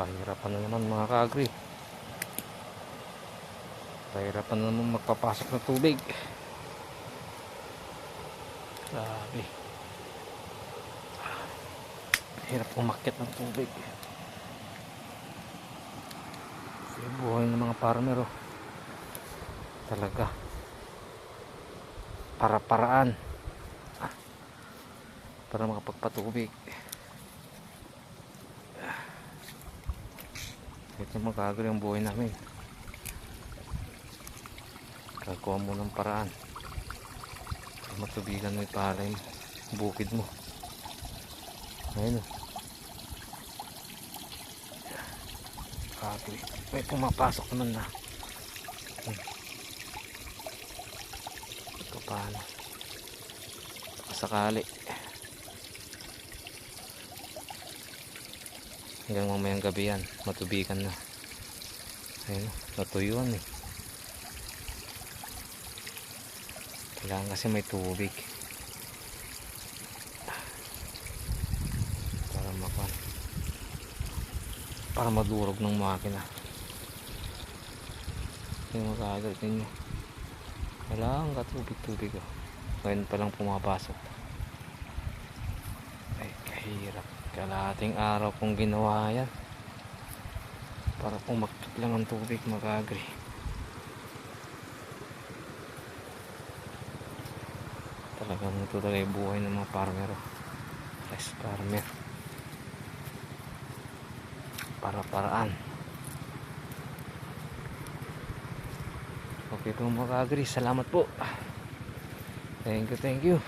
Pahirapan na naman mga kaagri. Pahirapan na naman magpapasok ng tubig. Grabe. Hirap umakyat ng tubig. Yung buhay ng mga farmer oh. Talaga. Para-paraan. Ah. Para makapagpatubig. Ito magagawin ang buhay namin. Gagawa mo ng paraan. Para matubigan mo yung palay mo. Bukid mo. Ayun o. Grabe. May pumapasok naman na. Hmm. Ito paano. Baka sakali. Hanggang mamayang gabi yan. Matubigan na. Ayun. Natuyuan eh. Kailangan kasi may tubig. Para makuha. Para madurog ng makina. Yung magagalit ninyo. Kailangan ka tubig-tubig oh. Ngayon pa lang pumapasok. Ay, kahirap. Kalahating araw kong ginawa yan. Para pumakit lang ang tubig magagri. Talagang ito talaga yung buhay ng mga farmer. Rice farmer. Para-paraan. Okay po mga agri, salamat po. Thank you, thank you.